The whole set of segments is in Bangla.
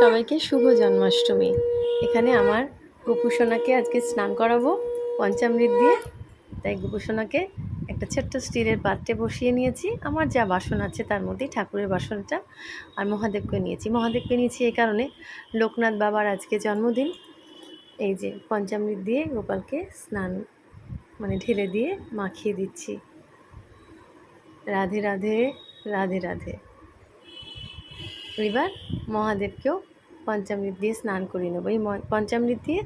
সবাইকে শুভ জন্মাষ্টমী। এখানে আমার গোপুসোনাকে আজকে স্নান করাবো, পঞ্চামৃত দিয়ে। তাই গোপুসোনাকে একটা ছোট্ট স্টিলের পাত্রে বসিয়ে নিয়েছি। আমার যা বাসন আছে তার মধ্যেই ঠাকুরের বাসনটা আর মহাদেবকে নিয়েছি। মহাদেবকে নিয়েছি এই কারণে লোকনাথ বাবার আজকে জন্মদিন। এই যে পঞ্চামৃত দিয়ে গোপালকে স্নান মানে ঢেলে দিয়ে মাখিয়ে দিচ্ছি। রাধে রাধে রাধে রাধে। এবার মহাদেবকেও পঞ্চামৃত দিয়ে স্নান করিয়ে নেব। এই পঞ্চামৃত দিয়ে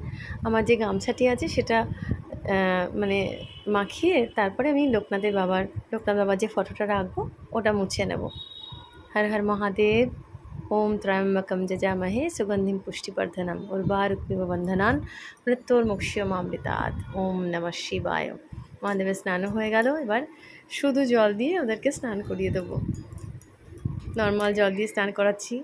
আমার যে গামছাটি আছে সেটা মানে মাখিয়ে তারপরে আমি লোকনাথের বাবার, লোকনাথ বাবার যে ফটোটা রাখব, ওটা মুছে নেব। হর হর মহাদেব, ওম ত্রয়ম্বকম যজামহে সুগন্ধিম পুষ্টিবর্ধনম উর্বারুক্মিব বন্ধনান মৃত্যুর্মুক্ষীয়মামৃতাৎ ওম নমঃ শিবায়। মহাদেবের স্নানও হয়ে গেল। এবার শুধু জল দিয়ে ওদেরকে স্নান করিয়ে দেবো। নর্মাল জল দিয়ে স্নান করাচ্ছি।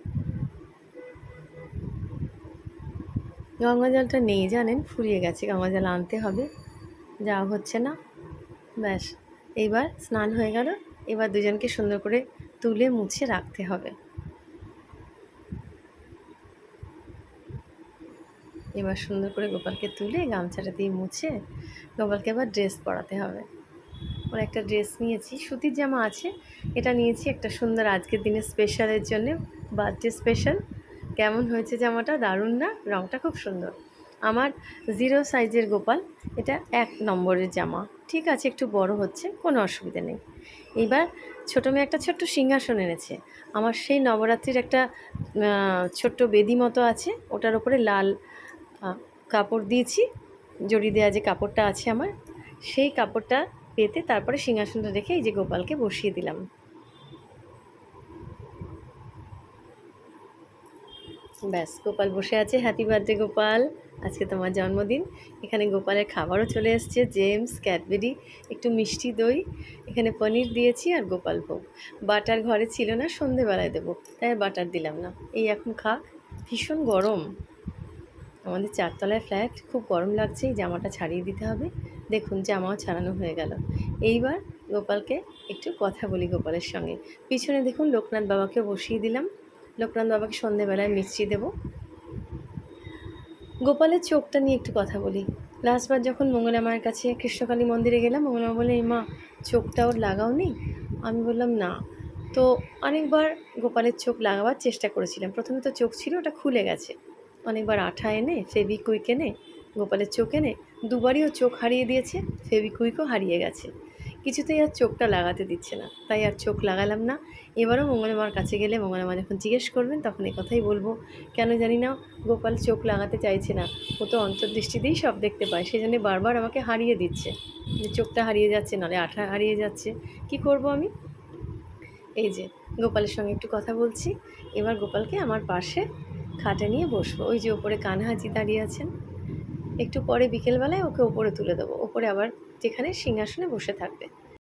গঙ্গা জলটা নেই জানেন, ফুরিয়ে গেছে, গঙ্গা জল আনতে হবে, যাওয়া হচ্ছে না। ব্যাস, এইবার স্নান হয়ে গেল, এবার দুজনকে সুন্দর করে তুলে মুছে রাখতে হবে। এবার সুন্দর করে গোপালকে তুলে গামছাটা দিয়ে মুছে গোপালকে এবার ড্রেস পরাতে হবে। ওর একটা ড্রেস নিয়েছি। সুতির জামা আছে। এটা নিয়েছি একটা সুন্দর আজকের দিনের স্পেশালের জন্য। বার্থডে স্পেশাল কেমন হয়েছে জামাটা? দারুণ না? রঙটা খুব সুন্দর। আমার জিরো সাইজের গোপাল। এটা এক নম্বরের জামা। ঠিক আছে, একটু বড় হচ্ছে, কোনো অসুবিধা নেই। এইবার ছোটো মেয়ে একটা ছোট্ট সিংহাসন এনেছে। আমার সেই নবরাত্রির একটা ছোট্ট বেদি মতো আছে। ওটার ওপরে লাল কাপড় দিয়েছি। জড়ি দেওয়া যে কাপড়টা আছে আমার, সেই কাপড়টা পেতে তারপরে সিংহাসনটা রেখে এই যে গোপালকে বসিয়ে দিলাম। ব্যাস, গোপাল বসে আছে। Happy birthday Gopal. আজকে তোমার জন্মদিন। এখানে গোপালের খাবারও চলে এসছে, জেমস, ক্যাডবেরি, একটু মিষ্টি দই। এখানে পনির দিয়েছি আর গোপাল ভোগ। বাটার ঘরে ছিল না, সন্ধেবেলায় দেবো। তাই বাটার দিলাম না। এই এখন খা। ভীষণ গরম। আমাদের চারতলায় ফ্ল্যাট খুব গরম লাগছে জামাটা ছাড়িয়ে দিতে হবে। দেখুন, জামাও ছাড়ানো হয়ে গেল। এইবার গোপালকে একটু কথা বলি গোপালের সঙ্গে। পিছনে দেখুন, লোকনাথ বাবাকে বসিয়ে দিলাম। লোকনাথ বাবাকে সন্ধেবেলায় মিষ্টি দেবো। গোপালের চোখটা নিয়ে একটু কথা বলি। লাস্টবার যখন মঙ্গলা মায়ের কাছে কৃষ্ণকালী মন্দিরে গেলাম, মঙ্গলা বলে, "এই মা, চোখটা ওর লাগাও নি? আমি বললাম, না। তো অনেকবার গোপালের চোখ লাগাবার চেষ্টা করেছিলাম। প্রথমে তো চোখ ছিল, ওটা খুলে গেছে। অনেকবার আঠা এনে, ফেভিকুইক এনে, গোপালের চোখ এনে, দুবারই ও চোখ হারিয়ে দিয়েছে, ফেভিকুইকও হারিয়ে গেছে। কিছুতেই আর চোখটা লাগাতে দিচ্ছে না। তাই আর চোখ লাগালাম না। এবারও মঙ্গলমার কাছে গেলে মঙ্গলমা যখন জিজ্ঞেস করবেন, তখন এই কথাই বলব, কেন জানি না গোপাল চোখ লাগাতে চাইছে না। ও তো অন্তর্দৃষ্টিতেই সব দেখতে পায়। সেই জন্য বারবার আমাকে হারিয়ে দিচ্ছে। যে চোখটা হারিয়ে যাচ্ছে, নাহলে আঠা হারিয়ে যাচ্ছে। কি করব আমি? এই যে, গোপালের সঙ্গে একটু কথা বলছি। এবার গোপালকে আমার পাশে খাটে নিয়ে বসবো। ওই যে ওপরে কানহাজি দাঁড়িয়ে আছেন। একটু পরে বিকেলবেলায় ওকে ওপরে তুলে দেবো। ওপরে আবার যেখানে সিংহাসনে বসে থাকবে।